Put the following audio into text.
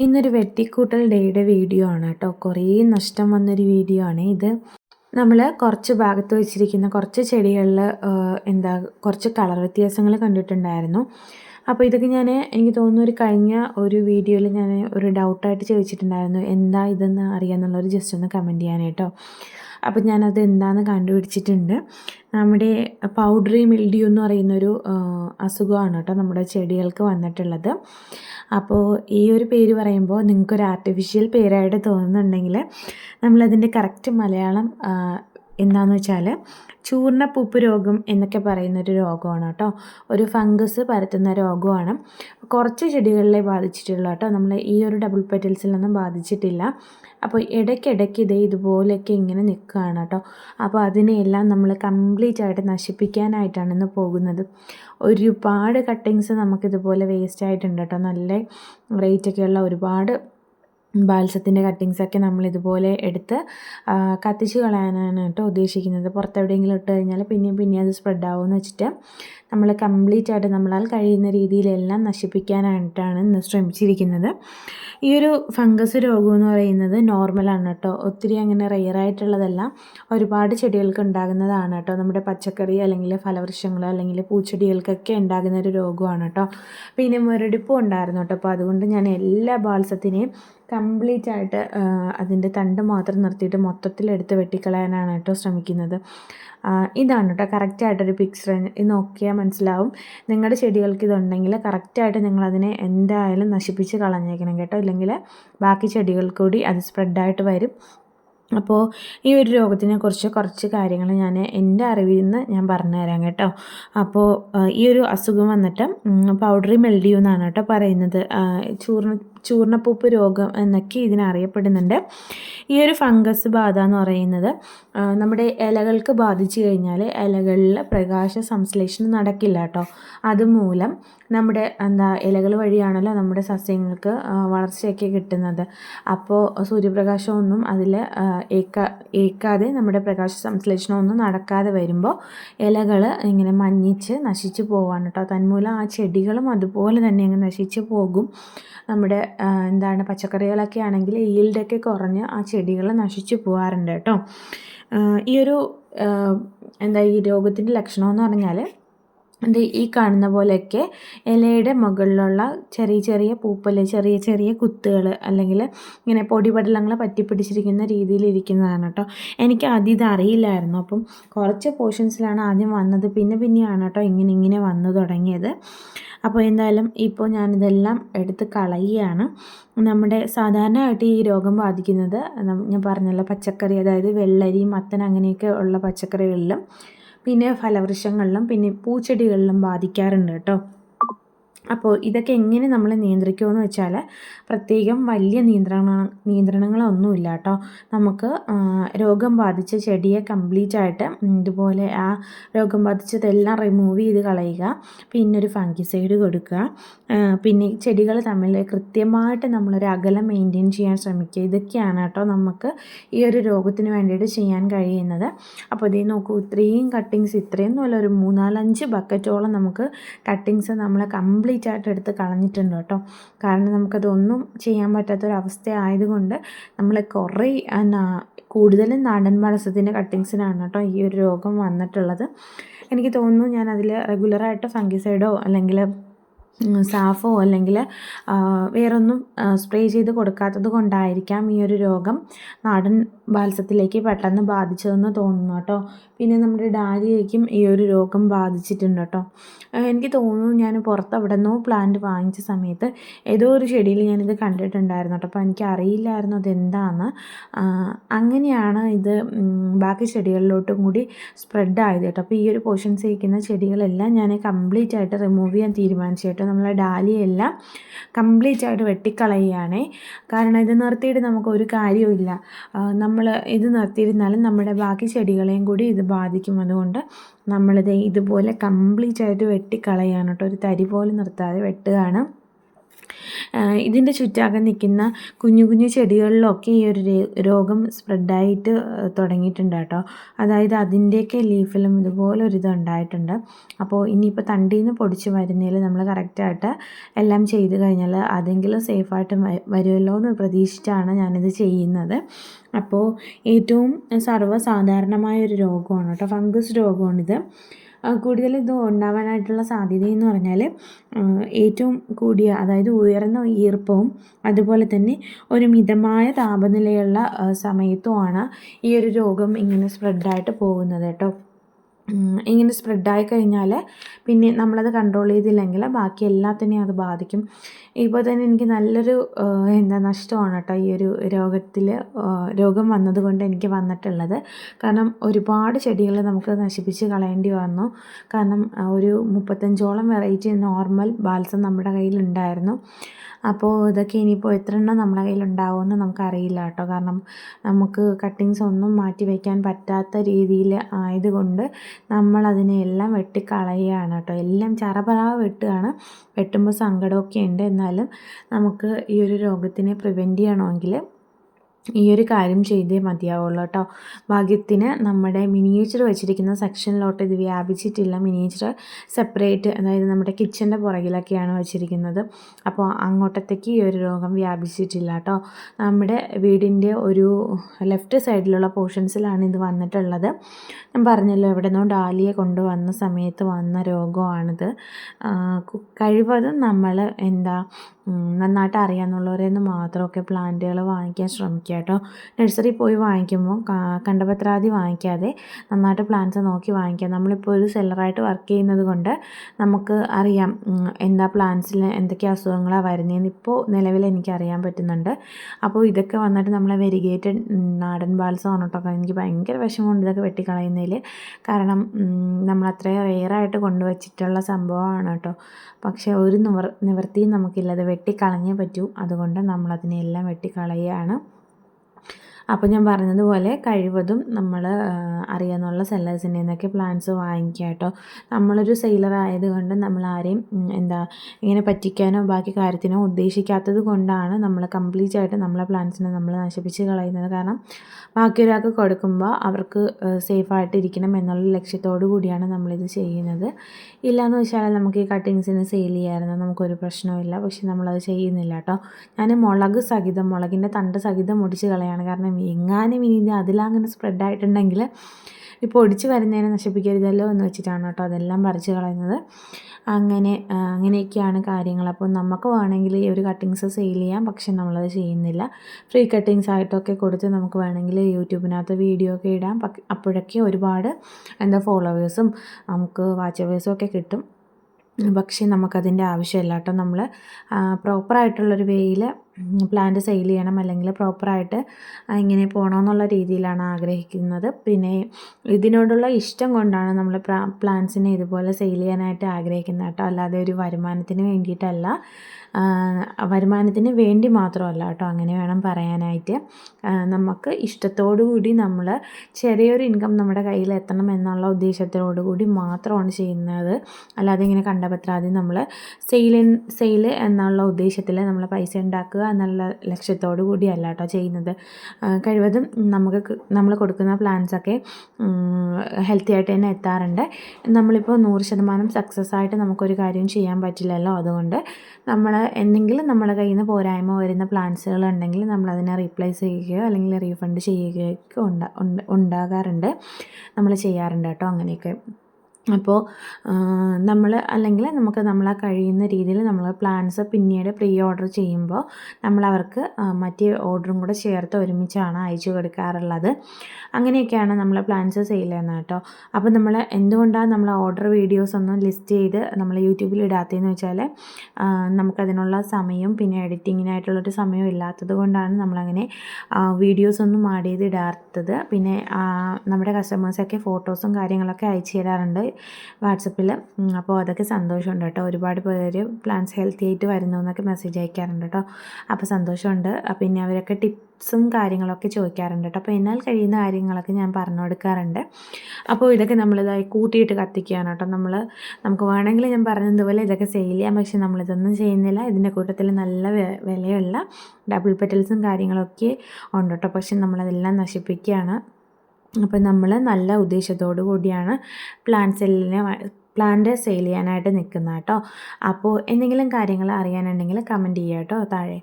ഇന്നൊരു വെട്ടിക്കൂട്ടൽ ഡേയുടെ വീഡിയോ ആണ് കേട്ടോ. കുറേ നഷ്ടം വന്നൊരു വീഡിയോ ആണ് ഇത്. നമ്മൾ കുറച്ച് ഭാഗത്ത് വെച്ചിരിക്കുന്ന കുറച്ച് ചെടികളിൽ എന്താ കുറച്ച് കളർ വ്യത്യാസങ്ങൾ കണ്ടിട്ടുണ്ടായിരുന്നു. അപ്പോൾ ഇതൊക്കെ ഞാൻ എനിക്ക് തോന്നുന്നു ഒരു കഴിഞ്ഞ ഒരു വീഡിയോയിൽ ഞാൻ ഒരു ഡൗട്ടായിട്ട് ചോദിച്ചിട്ടുണ്ടായിരുന്നു. എന്താ ഇതെന്ന് അറിയാമെന്നുള്ളൊരു ജസ്റ്റ് ഒന്ന് കമന്റ് ചെയ്യാനായിട്ടോ. അപ്പോൾ ഞാനത് എന്താണെന്ന് കണ്ടുപിടിച്ചിട്ടുണ്ട്. നമ്മുടെ പൗഡറി മിൽഡ്യൂ എന്ന് പറയുന്നൊരു അസുഖമാണ് കേട്ടോ നമ്മുടെ ചെടികൾക്ക് വന്നിട്ടുള്ളത്. അപ്പോൾ ഈ ഒരു പേര് പറയുമ്പോൾ നിങ്ങൾക്കൊരു ആർട്ടിഫിഷ്യൽ പേരായിട്ട് തോന്നുന്നുണ്ടെങ്കിൽ നമ്മളതിന്റെ കറക്റ്റ് മലയാളം എന്താണെന്ന് വെച്ചാൽ ചൂർണപ്പൂപ്പ് രോഗം എന്നൊക്കെ പറയുന്നൊരു രോഗമാണ് കേട്ടോ. ഒരു ഫംഗസ് പരത്തുന്ന രോഗമാണ്. കുറച്ച് ചെടികളിലെ ബാധിച്ചിട്ടുള്ളൂ കേട്ടോ. നമ്മൾ ഈ ഒരു ഡബിൾ പെറ്റൽസിലൊന്നും ബാധിച്ചിട്ടില്ല. അപ്പോൾ ഇടയ്ക്കിടയ്ക്ക് ഇതേ ഇതുപോലെയൊക്കെ ഇങ്ങനെ നിൽക്കുകയാണ് കേട്ടോ. അപ്പോൾ അതിനെയെല്ലാം നമ്മൾ കംപ്ലീറ്റ് ആയിട്ട് നശിപ്പിക്കാനായിട്ടാണ് ഇന്ന് പോകുന്നത്. ഒരുപാട് കട്ടിങ്സ് നമുക്കിതുപോലെ വേസ്റ്റ് ആയിട്ടുണ്ട് കേട്ടോ. നല്ല റേറ്റൊക്കെയുള്ള ഒരുപാട് ബാൽസത്തിന്റെ കട്ടിങ്സൊക്കെ നമ്മൾ ഇതുപോലെ എടുത്ത് കത്തിച്ച് കളയാനാണ് കേട്ടോ ഉദ്ദേശിക്കുന്നത്. പുറത്തെവിടെയെങ്കിലും ഇട്ട് കഴിഞ്ഞാൽ പിന്നെയും പിന്നെയും അത് സ്പ്രെഡ് ആവുമെന്ന് വെച്ചിട്ട് നമ്മൾ കംപ്ലീറ്റ് ആയിട്ട് നമ്മളാൽ കഴിയുന്ന രീതിയിലെല്ലാം നശിപ്പിക്കാനായിട്ടാണ് ഇന്ന് ശ്രമിച്ചിരിക്കുന്നത്. ഈ ഒരു ഫംഗസ് രോഗം എന്ന് പറയുന്നത് നോർമലാണ് കേട്ടോ. ഒത്തിരി അങ്ങനെ റെയറായിട്ടുള്ളതല്ല ഒരുപാട് ചെടികൾക്ക് ഉണ്ടാകുന്നതാണ് കേട്ടോ. നമ്മുടെ പച്ചക്കറി അല്ലെങ്കിൽ ഫലവൃക്ഷങ്ങൾ അല്ലെങ്കിൽ പൂച്ചെടികൾക്കൊക്കെ ഉണ്ടാകുന്ന ഒരു രോഗമാണ് കേട്ടോ. പിന്നെ മുരടിപ്പും ഉണ്ടായിരുന്നു കേട്ടോ. അപ്പോൾ അതുകൊണ്ട് ഞാൻ എല്ലാ ബാൽസത്തിനെയും കംപ്ലീറ്റ് ആയിട്ട് അതിന്റെ തണ്ട് മാത്രം നിർത്തിയിട്ട് മൊത്തത്തിൽ എടുത്ത് വെട്ടിക്കളയാനാണ് കേട്ടോ ശ്രമിക്കുന്നത്. ഇതാണ് കേട്ടോ കറക്റ്റായിട്ടൊരു പിക്ചർ നോക്കിയാൽ മനസ്സിലാവും. നിങ്ങളുടെ ചെടികൾക്ക് ഇതുണ്ടെങ്കിൽ കറക്റ്റായിട്ട് നിങ്ങളതിനെ എന്തായാലും നശിപ്പിച്ച് കളഞ്ഞേക്കണം കേട്ടോ. ഇല്ലെങ്കിൽ ബാക്കി ചെടികൾ കൂടി അത് സ്പ്രെഡായിട്ട് വരും. അപ്പോൾ ഈ ഒരു രോഗത്തിനെ കുറിച്ച് കുറച്ച് കാര്യങ്ങൾ ഞാൻ എന്റെ അറിവിൽ നിന്ന് ഞാൻ പറഞ്ഞു തരാം കേട്ടോ. അപ്പോൾ ഈ ഒരു അസുഖം വന്നിട്ട് പൗഡറി മെൽഡിയു എന്നാണ് കേട്ടോ പറയുന്നത്. ചൂർണ ചൂർണപ്പൂപ്പ് രോഗം എന്നൊക്കെ ഇതിനറിയപ്പെടുന്നുണ്ട് ഈ ഒരു ഫംഗസ് ബാധ എന്ന് പറയുന്നത് നമ്മുടെ ഇലകൾക്ക് ബാധിച്ചു കഴിഞ്ഞാൽ ഇലകളിൽ പ്രകാശ സംശ്ലേഷണം നടക്കില്ല കേട്ടോ. അതുമൂലം നമ്മുടെ എന്താ ഇലകൾ വഴിയാണല്ലോ നമ്മുടെ സസ്യങ്ങൾക്ക് വളർച്ചയൊക്കെ കിട്ടുന്നത്. അപ്പോൾ സൂര്യപ്രകാശമൊന്നും അതിൽ ഏക്ക ഏക്കാതെ നമ്മുടെ പ്രകാശ സംശ്ലേഷണമൊന്നും നടക്കാതെ വരുമ്പോൾ ഇലകൾ ഇങ്ങനെ മഞ്ഞിച്ച് നശിച്ചു പോവാണ് കേട്ടോ. തന്മൂലം ആ ചെടികളും അതുപോലെ തന്നെ അങ്ങ് നശിച്ചു പോകും. നമ്മുടെ എന്താണ് പച്ചക്കറികളൊക്കെ ആണെങ്കിൽ ഈൽഡൊക്കെ കുറഞ്ഞ് ആ ചെടികൾ നശിച്ചു പോകാറുണ്ട് കേട്ടോ. ഈ ഒരു എന്താ ഈ രോഗത്തിന്റെ ലക്ഷണമെന്ന് പറഞ്ഞാൽ ഇത് ഈ കാണുന്ന പോലെയൊക്കെ ഇലയുടെ മുകളിലുള്ള ചെറിയ ചെറിയ പൂപ്പൽ ചെറിയ ചെറിയ കുത്തുകൾ അല്ലെങ്കിൽ ഇങ്ങനെ പൊടിപടലങ്ങൾ പറ്റിപ്പിടിച്ചിരിക്കുന്ന രീതിയിൽ ഇരിക്കുന്നതാണ് കേട്ടോ. എനിക്ക് ആദ്യം ഇത് അറിയില്ലായിരുന്നു. അപ്പം കുറച്ച് പോർഷൻസിലാണ് ആദ്യം വന്നത്. പിന്നെ പിന്നെയാണ് കേട്ടോ ഇങ്ങനെ ഇങ്ങനെ വന്നു തുടങ്ങിയത്. അപ്പോൾ എന്തായാലും ഇപ്പോൾ ഞാനിതെല്ലാം എടുത്ത് കളയുകയാണ്. നമ്മുടെ സാധാരണയായിട്ട് ഈ രോഗം ബാധിക്കുന്നത് ഞാൻ പറഞ്ഞല്ലോ പച്ചക്കറി അതായത് വെള്ളരി മത്തൻ അങ്ങനെയൊക്കെ ഉള്ള പച്ചക്കറികളിലും പിന്നെ ഫലവൃക്ഷങ്ങളിലും പിന്നെ പൂച്ചെടികളിലും ബാധിക്കാറുണ്ട് കേട്ടോ. അപ്പോൾ ഇതൊക്കെ എങ്ങനെ നമ്മൾ നിയന്ത്രിക്കുമെന്ന് വെച്ചാൽ പ്രത്യേകം വലിയ നിയന്ത്രണ നിയന്ത്രണങ്ങളൊന്നുമില്ല കേട്ടോ. നമുക്ക് രോഗം ബാധിച്ച ചെടിയെ കംപ്ലീറ്റ് ആയിട്ട് ഇതുപോലെ ആ രോഗം ബാധിച്ചതെല്ലാം റിമൂവ് ചെയ്ത് കളയുക. പിന്നെ ഒരു ഫംഗിസൈഡ് കൊടുക്കുക. പിന്നെ ചെടികൾ തമ്മിൽ കൃത്യമായിട്ട് നമ്മളൊരു അകലം മെയിന്റെയിൻ ചെയ്യാൻ ശ്രമിക്കുക. ഇതൊക്കെയാണ് കേട്ടോ നമുക്ക് ഈ ഒരു രോഗത്തിന് വേണ്ടിയിട്ട് ചെയ്യാൻ കഴിയുന്നത്. അപ്പോൾ ഇതേ നോക്കൂ ഇത്രയും കട്ടിങ്സ് ഇത്രയും നല്ല ഒരു മൂന്നാലഞ്ച് ബക്കറ്റോളം നമുക്ക് കട്ടിങ്സ് നമ്മൾ കംപ്ലീറ്റ് കംപ്ലീറ്റ് ആയിട്ട് എടുത്ത് കളഞ്ഞിട്ടുണ്ട് കേട്ടോ. കാരണം നമുക്കതൊന്നും ചെയ്യാൻ പറ്റാത്തൊരവസ്ഥ ആയതുകൊണ്ട് നമ്മൾ കുറേ കൂടുതലും നാടൻ വളസത്തിന്റെ കട്ടിങ്സിനാണ് കേട്ടോ ഈ ഒരു രോഗം വന്നിട്ടുള്ളത്. എനിക്ക് തോന്നുന്നു ഞാൻ അതിൽ റെഗുലറായിട്ട് ഫംഗിസൈഡോ അല്ലെങ്കിൽ സാഫോ അല്ലെങ്കിൽ വേറൊന്നും സ്പ്രേ ചെയ്ത് കൊടുക്കാത്തത് കൊണ്ടായിരിക്കാം ഈ ഒരു രോഗം. നാടൻ ബാൽസത്തിലേക്ക് പെട്ടെന്ന് ബാധിച്ചതെന്ന് തോന്നുന്നു കേട്ടോ. പിന്നെ നമ്മുടെ ഡാലിയയ്ക്കും ഈ ഒരു രോഗം ബാധിച്ചിട്ടുണ്ട് കേട്ടോ. എനിക്ക് തോന്നുന്നു ഞാൻ പുറത്ത് അവിടെ നിന്നോ പ്ലാന്റ് വാങ്ങിച്ച സമയത്ത് ഏതോ ഒരു ചെടിയിൽ ഞാനിത് കണ്ടിട്ടുണ്ടായിരുന്നു കേട്ടോ. അപ്പോൾ എനിക്ക് അറിയില്ലായിരുന്നു അതെന്താണെന്ന് അങ്ങനെയാണ് ഇത് ബാക്കി ചെടികളിലോട്ടും കൂടി സ്പ്രെഡ് ആയത് കേട്ടോ. അപ്പോൾ ഈ ഒരു പോർഷൻസ് ഇരിക്കുന്ന ചെടികളെല്ലാം ഞാൻ കംപ്ലീറ്റ് ആയിട്ട് റിമൂവ് ചെയ്യാൻ തീരുമാനിച്ചു കേട്ടോ. നമ്മളെ ഡാലിയെല്ലാം കംപ്ലീറ്റ് ആയിട്ട് വെട്ടിക്കളയുകയാണേ. കാരണം ഇത് നിർത്തിയിട്ട് നമുക്ക് ഒരു കാര്യവും ഇല്ല. നമ്മൾ ഇത് നിർത്തിയിരുന്നാലും നമ്മുടെ ബാക്കി ചെടികളെയും കൂടി ഇത് ബാധിക്കും. അതുകൊണ്ട് നമ്മളിത് ഇതുപോലെ കംപ്ലീറ്റ് ആയിട്ട് വെട്ടിക്കളയാണ് കേട്ടോ. ഒരു തരി പോലും നിർത്താതെ വെട്ടുകയാണ്. ഇതിന്റെ ചുറ്റാകെ നിൽക്കുന്ന കുഞ്ഞു കുഞ്ഞു ചെടികളിലൊക്കെ ഈ ഒരു രോഗം സ്പ്രെഡായിട്ട് തുടങ്ങിയിട്ടുണ്ട് കേട്ടോ. അതായത് അതിന്റെയൊക്കെ ലീഫിലും ഇതുപോലെ ഒരു ഇതുണ്ടായിട്ടുണ്ട് അപ്പോൾ ഇനിയിപ്പോൾ തണ്ടിയിൽ നിന്ന് പൊടിച്ച് വരുന്നതിൽ നമ്മൾ കറക്റ്റായിട്ട് എല്ലാം ചെയ്ത് കഴിഞ്ഞാൽ അതെങ്കിലും സേഫായിട്ട് വരുമല്ലോ എന്ന് പ്രതീക്ഷിച്ചാണ് ഞാനിത് ചെയ്യുന്നത്. അപ്പോൾ ഏറ്റവും സർവസാധാരണമായ ഒരു രോഗമാണ് കേട്ടോ. ഫംഗസ് രോഗമാണിത്. കൂടുതൽ ഇത് ഉണ്ടാവാനായിട്ടുള്ള സാധ്യതയെന്ന് പറഞ്ഞാൽ ഏറ്റവും കൂടിയ അതായത് ഉയർന്ന ഈർപ്പവും അതുപോലെ തന്നെ ഒരു മിതമായ താപനിലയുള്ള സമയത്തുമാണ് ഈ ഒരു രോഗം ഇങ്ങനെ സ്പ്രെഡായിട്ട് പോകുന്നത് കേട്ടോ. ഇങ്ങനെ സ്പ്രെഡായി കഴിഞ്ഞാൽ പിന്നെ നമ്മളത് കൺട്രോൾ ചെയ്തില്ലെങ്കിൽ ബാക്കി എല്ലാത്തിനെയും അത് ബാധിക്കും. ഇപ്പോൾ തന്നെ എനിക്ക് നല്ലൊരു എന്താ നഷ്ടമാണ് കേട്ടോ ഈ ഒരു രോഗത്തിൽ രോഗം വന്നതുകൊണ്ട് എനിക്ക് വന്നിട്ടുള്ളത്. കാരണം ഒരുപാട് ചെടികൾ നമുക്ക് നശിപ്പിച്ച് കളയേണ്ടി വന്നു. കാരണം ഒരു മുപ്പത്തഞ്ചോളം വെറൈറ്റി നോർമൽ ബാൽസം നമ്മുടെ കയ്യിലുണ്ടായിരുന്നു. അപ്പോൾ ഇതൊക്കെ ഇനിയിപ്പോൾ എത്ര എണ്ണം നമ്മുടെ കയ്യിലുണ്ടാവുമെന്ന് നമുക്കറിയില്ല കേട്ടോ. കാരണം നമുക്ക് കട്ടിങ്സ് ഒന്നും മാറ്റി വയ്ക്കാൻ പറ്റാത്ത രീതിയിൽ ആയതുകൊണ്ട് നമ്മളതിനെ എല്ലാം വെട്ടിക്കളയുകയാണ് കേട്ടോ. എല്ലാം ചറപറ വെട്ടുകയാണ്. വെട്ടുമ്പോൾ സങ്കടമൊക്കെ ഉണ്ട്. എന്നാലും നമുക്ക് ഈ ഒരു രോഗത്തിനെ പ്രിവെന്റ് ചെയ്യണമെങ്കിൽ ഈ ഒരു കാര്യം ചെയ്തേ മതിയാവുള്ളൂ കേട്ടോ. ഭാഗ്യത്തിന് നമ്മുടെ മിനിയേച്ചർ വെച്ചിരിക്കുന്ന സെക്ഷനിലോട്ട് ഇത് വ്യാപിച്ചിട്ടില്ല. മിനിയേച്ചർ സെപ്പറേറ്റ് അതായത് നമ്മുടെ കിച്ചന്റെ പുറകിലൊക്കെയാണ് വെച്ചിരിക്കുന്നത്. അപ്പോൾ അങ്ങോട്ടത്തേക്ക് ഈ ഒരു രോഗം വ്യാപിച്ചിട്ടില്ല കേട്ടോ. നമ്മുടെ വീടിന്റെ ഒരു ലെഫ്റ്റ് സൈഡിലുള്ള പോർഷൻസിലാണ് ഇത് വന്നിട്ടുള്ളത്. ഞാൻ പറഞ്ഞല്ലോ എവിടെ നിന്നോ ഡാലിയെ കൊണ്ടുവന്ന സമയത്ത് വന്ന രോഗമാണിത്. കഴിവതും നമ്മൾ എന്താ നന്നായിട്ട് അറിയാമെന്നുള്ളവരെന്ന് മാത്രമൊക്കെ പ്ലാന്റുകൾ വാങ്ങിക്കാൻ ശ്രമിക്കുക കേട്ടോ നഴ്സറി പോയി വാങ്ങിക്കുമ്പോൾ കണ്ടപത്രാതി വാങ്ങിക്കാതെ നന്നായിട്ട് പ്ലാന്റ്സ് നോക്കി വാങ്ങിക്കുക നമ്മളിപ്പോൾ ഒരു സെല്ലറായിട്ട് വർക്ക് ചെയ്യുന്നത് കൊണ്ട് നമുക്ക് അറിയാം എന്താ പ്ലാന്റ്സിൽ എന്തൊക്കെ അസുഖങ്ങളാണ് വരുന്നതെന്ന് ഇപ്പോൾ നിലവിൽ എനിക്ക് അറിയാൻ പറ്റുന്നുണ്ട്. അപ്പോൾ ഇതൊക്കെ വന്നിട്ട് നമ്മളെ വെരിഗേറ്റഡ് നാടൻ ബാൽസം വന്നിട്ടൊക്കെ എനിക്ക് ഭയങ്കര വിഷമമുണ്ട് ഇതൊക്കെ വെട്ടിക്കളയുന്നതിൽ കാരണം നമ്മളത്രയും റെയറായിട്ട് കൊണ്ടുവച്ചിട്ടുള്ള സംഭവമാണ് കേട്ടോ. പക്ഷേ ഒരു നിവർ നിവൃത്തിയും നമുക്കില്ല. അത് വെട്ടിക്കളഞ്ഞേ പറ്റൂ. അതുകൊണ്ട് നമ്മളതിനെല്ലാം വെട്ടിക്കളയുകയാണ്. അപ്പോൾ ഞാൻ പറഞ്ഞതുപോലെ കഴിവതും നമ്മൾ അറിയാമെന്നുള്ള സെല്ലേഴ്സിന്റെ നിന്നൊക്കെ പ്ലാൻസ് വാങ്ങിക്കുക കേട്ടോ. നമ്മളൊരു സെയിലർ ആയതുകൊണ്ട് നമ്മൾ ആരെയും എന്താ ഇങ്ങനെ പറ്റിക്കാനോ ബാക്കി കാര്യത്തിനോ ഉദ്ദേശിക്കാത്തത് കൊണ്ടാണ് നമ്മൾ കംപ്ലീറ്റ് ആയിട്ട് നമ്മളെ പ്ലാൻസിനെ നമ്മൾ നശിപ്പിച്ച് കളയുന്നത്. കാരണം ബാക്കി ഒരാൾക്ക് കൊടുക്കുമ്പോൾ അവർക്ക് സേഫായിട്ട് ഇരിക്കണം എന്നുള്ള ലക്ഷ്യത്തോടു കൂടിയാണ് നമ്മളിത് ചെയ്യുന്നത്. ഇല്ലയെന്ന് വെച്ചാൽ നമുക്ക് ഈ കട്ടിങ്സിന് സെയിൽ ചെയ്യാമായിരുന്നു നമുക്കൊരു പ്രശ്നമില്ല പക്ഷെ നമ്മളത് ചെയ്യുന്നില്ല കേട്ടോ. ഞാൻ മുളക് സഹിതം മുളകിന്റെ തണ്ട് സഹിതം മുടിച്ച് കളയാണ്. കാരണം എങ്ങാനും ഇനി ഇത് അതിലങ്ങനെ സ്പ്രെഡായിട്ടുണ്ടെങ്കിൽ ഇപ്പോൾ ഒടിച്ച് വരുന്നതിനെ നശിപ്പിക്കരുതല്ലോ എന്ന് വെച്ചിട്ടാണ് കേട്ടോ അതെല്ലാം പറിച്ച് കളയുന്നത്. അങ്ങനെ അങ്ങനെയൊക്കെയാണ് കാര്യങ്ങൾ. അപ്പോൾ നമുക്ക് വേണമെങ്കിൽ ഈ ഒരു കട്ടിങ്സ് സെയിൽ ചെയ്യാം പക്ഷെ നമ്മളത് ചെയ്യുന്നില്ല. ഫ്രീ കട്ടിങ്സ് ആയിട്ടൊക്കെ കൊടുത്ത് നമുക്ക് വേണമെങ്കിൽ യൂട്യൂബിനകത്ത് വീഡിയോ ഒക്കെ ഇടാം. അപ്പോഴൊക്കെ ഒരുപാട് എന്താ ഫോളോവേഴ്സും നമുക്ക് വാച്ചവേഴ്സും ഒക്കെ കിട്ടും. പക്ഷേ നമുക്കതിന്റെ ആവശ്യമില്ല കേട്ടോ. നമ്മൾ പ്രോപ്പറായിട്ടുള്ളൊരു വേയിൽ പ്ലാന്റ് സെയിൽ ചെയ്യണം അല്ലെങ്കിൽ പ്രോപ്പറായിട്ട് ഇങ്ങനെ പോകണമെന്നുള്ള രീതിയിലാണ് ആഗ്രഹിക്കുന്നത്. പിന്നെ ഇതിനോടുള്ള ഇഷ്ടം കൊണ്ടാണ് നമ്മൾ പ്ലാന്റ്സിനെ ഇതുപോലെ സെയിൽ ചെയ്യാനായിട്ട് ആഗ്രഹിക്കുന്നത് കേട്ടോ. അല്ലാതെ ഒരു വരുമാനത്തിന് വേണ്ടിയിട്ടല്ല. വരുമാനത്തിന് വേണ്ടി മാത്രമല്ല കേട്ടോ അങ്ങനെ വേണം പറയാനായിട്ട്. നമുക്ക് ഇഷ്ടത്തോടു കൂടി നമ്മൾ ചെറിയൊരു ഇൻകം നമ്മുടെ കയ്യിൽ എത്തണം എന്നുള്ള ഉദ്ദേശത്തോടു കൂടി മാത്രമാണ് ചെയ്യുന്നത്. അല്ലാതെ ഇങ്ങനെ കണ്ടപത്രാതി നമ്മൾ സെയിൽ സെയിൽ എന്നുള്ള ഉദ്ദേശത്തിൽ നമ്മൾ പൈസ ഉണ്ടാക്കുക എന്നുള്ള ലക്ഷ്യത്തോടു കൂടിയല്ല കേട്ടോ ചെയ്യുന്നത്. കഴിവതും നമുക്ക് നമ്മൾ കൊടുക്കുന്ന പ്ലാൻസൊക്കെ ഹെൽത്തി ആയിട്ട് തന്നെ എത്താറുണ്ട്. നമ്മളിപ്പോൾ നൂറ് ശതമാനം സക്സസ് ആയിട്ട് നമുക്കൊരു കാര്യം ചെയ്യാൻ പറ്റില്ലല്ലോ. അതുകൊണ്ട് നമ്മൾ എന്തെങ്കിലും നമ്മുടെ കയ്യിൽ നിന്ന് പോരായ്മ വരുന്ന പ്ലാൻസുകൾ ഉണ്ടെങ്കിൽ നമ്മളതിനെ റീപ്ലേസ് ചെയ്യുകയോ അല്ലെങ്കിൽ റീഫണ്ട് ചെയ്യുകയോ ഒക്കെ ഉണ്ടാകാറുണ്ട്. നമ്മൾ ചെയ്യാറുണ്ട് കേട്ടോ അങ്ങനെയൊക്കെ. അപ്പോൾ നമ്മൾ അല്ലെങ്കിൽ നമുക്ക് നമ്മളെ കഴിയുന്ന രീതിയിൽ നമ്മൾ പ്ലാൻസ് പിന്നീട് പ്രീ ഓർഡർ ചെയ്യുമ്പോൾ നമ്മൾ അവർക്ക് മറ്റേ ഓർഡറും കൂടെ ചേർത്ത് ഒരുമിച്ചാണ് അയച്ചു കൊടുക്കാറുള്ളത്. അങ്ങനെയൊക്കെയാണ് നമ്മൾ പ്ലാൻസ് സെയിൽ ചെയ്യുന്നത് കേട്ടോ. അപ്പോൾ നമ്മൾ എന്തുകൊണ്ടാണ് നമ്മൾ ഓർഡർ വീഡിയോസ് ഒന്നും ലിസ്റ്റ് ചെയ്ത് നമ്മൾ യൂട്യൂബിൽ ഇടാത്തതെന്ന് വെച്ചാൽ നമുക്കതിനുള്ള സമയം പിന്നെ എഡിറ്റിങ്ങിനായിട്ടുള്ളൊരു സമയം ഇല്ലാത്തത് കൊണ്ടാണ് നമ്മളങ്ങനെ വീഡിയോസ് ഒന്നും ആഡ് ചെയ്ത് ഇടാത്തത്. പിന്നെ നമ്മുടെ കസ്റ്റമേഴ്സൊക്കെ ഫോട്ടോസും കാര്യങ്ങളൊക്കെ അയച്ചു തരാറുണ്ട്. വാട്സപ്പിൽ അപ്പോൾ അതൊക്കെ സന്തോഷമുണ്ട് കേട്ടോ. ഒരുപാട് പേര് പ്ലാന്റ്സ് ഹെൽത്തി ആയിട്ട് വരുന്നു എന്നൊക്കെ മെസ്സേജ് അയക്കാറുണ്ട് കേട്ടോ. അപ്പോൾ സന്തോഷമുണ്ട്. പിന്നെ അവരൊക്കെ ടിപ്സും കാര്യങ്ങളൊക്കെ ചോദിക്കാറുണ്ട് കേട്ടോ. അപ്പോൾ എന്നാൽ കഴിയുന്ന കാര്യങ്ങളൊക്കെ ഞാൻ പറഞ്ഞു കൊടുക്കാറുണ്ട്. അപ്പോൾ ഇതൊക്കെ നമ്മളിതായി കൂട്ടിയിട്ട് കത്തിക്കുകയാണ് കേട്ടോ. നമ്മൾ നമുക്ക് വേണമെങ്കിൽ ഞാൻ പറഞ്ഞതുപോലെ ഇതൊക്കെ സെയിൽ ചെയ്യാം. പക്ഷേ നമ്മളിതൊന്നും ചെയ്യുന്നില്ല. ഇതിന്റെ കൂട്ടത്തിൽ നല്ല വിലയുള്ള ഡബിൾ പെറ്റൽസും കാര്യങ്ങളൊക്കെ ഉണ്ട് കേട്ടോ. പക്ഷെ നമ്മളതെല്ലാം നശിപ്പിക്കുകയാണ്. അപ്പോൾ നമ്മൾ നല്ല ഉദ്ദേശത്തോടു കൂടിയാണ് പ്ലാന്റ് സെല്ലിനെ പ്ലാന്റ് സെയിൽ ചെയ്യാനായിട്ട് നിൽക്കുന്നത് കേട്ടോ. അപ്പോൾ എന്തെങ്കിലും കാര്യങ്ങൾ അറിയാനുണ്ടെങ്കിൽ കമന്റ് ചെയ്യാം കേട്ടോ താഴെ.